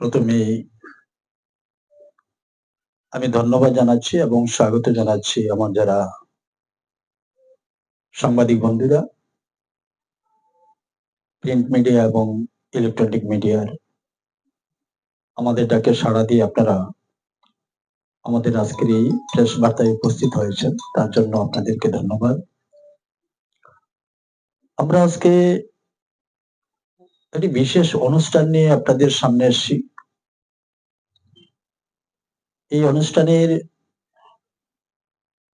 প্রথমে আমি ধন্যবাদ জানাচ্ছি এবং স্বাগত জানাচ্ছি আমার যারা সাংবাদিক বন্ধুরা প্রিন্ট মিডিয়া এবং ইলেকট্রনিক মিডিয়ার আমাদের ডাকে সাড়া দিয়ে আপনারা আমাদের আজকের এই প্রেস বার্তায় উপস্থিত হয়েছেন, তার জন্য আপনাদেরকে ধন্যবাদ। আমরা আজকে একটি বিশেষ অনুষ্ঠান নিয়ে আপনাদের সামনে এসেছি। এই অনুষ্ঠানের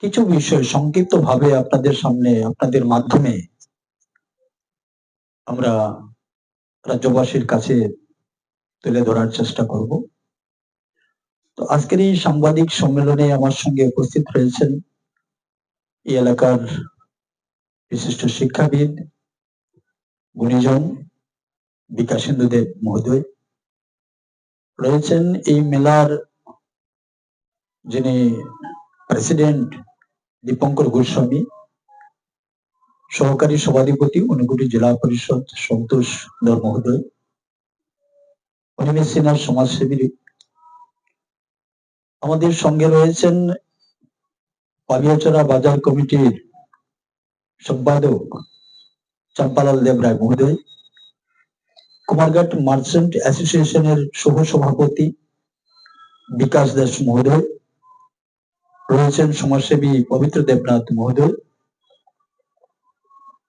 কিছু বিষয় সংক্ষিপ্ত ভাবে আপনাদের সামনে, আপনাদের মাধ্যমে আমরা রাজ্যবাসীর কাছে তুলে ধরার চেষ্টা করব। তো আজকের এই সাংবাদিক সম্মেলনে আমার সঙ্গে উপস্থিত রয়েছেন এই এলাকার বিশিষ্ট শিক্ষাবিদ, গুণীজন বিকাশেন্দু দেব মহোদয় রয়েছেন এই মেলার যিনি প্রেসিডেন্ট দীপঙ্কর গোস্বামী, সহকারী সভাধিপতি অনুগুটি জেলা পরিষদ সন্তোষ ধর মহোদয় অনিমেষ সিনহার সমাজসেবী আমাদের সঙ্গে রয়েছেন পাবিয়াচড়া বাজার কমিটির সম্পাদক চম্পালাল দেব রায় মহোদয়। কুমারঘাট মার্চেন্ট অ্যাসোসিয়েশনের শুভ সভাপতি বিকাশ দাস মহোদয়, রয়েছেন সমাজসেবী পবিত্র দেবনাথ মহোদয়,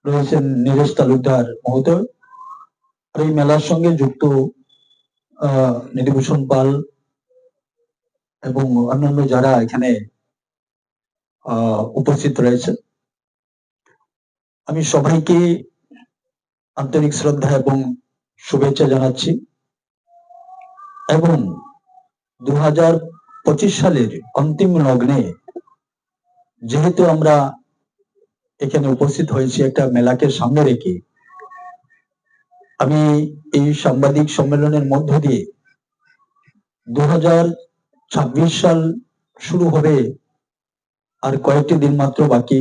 রয়েছেন নীরজ তালুকদার মহোদয়, আর এই মেলার সঙ্গে যুক্ত নিধিভূষণ পাল এবং অন্যান্য যারা এখানে উপস্থিত রয়েছে আমি সবাইকে আন্তরিক শ্রদ্ধা এবং শুভেচ্ছা জানাচ্ছি। এবং দু পঁচিশ সালের অন্তিম লগ্নে যেহেতু আমরা এখানে উপস্থিত হয়েছি একটা মেলাকে সামনে রেখে, আমি এই সাংবাদিক সম্মেলনের মধ্য দিয়ে দু সাল শুরু হবে আর কয়েকটি দিন মাত্র বাকি।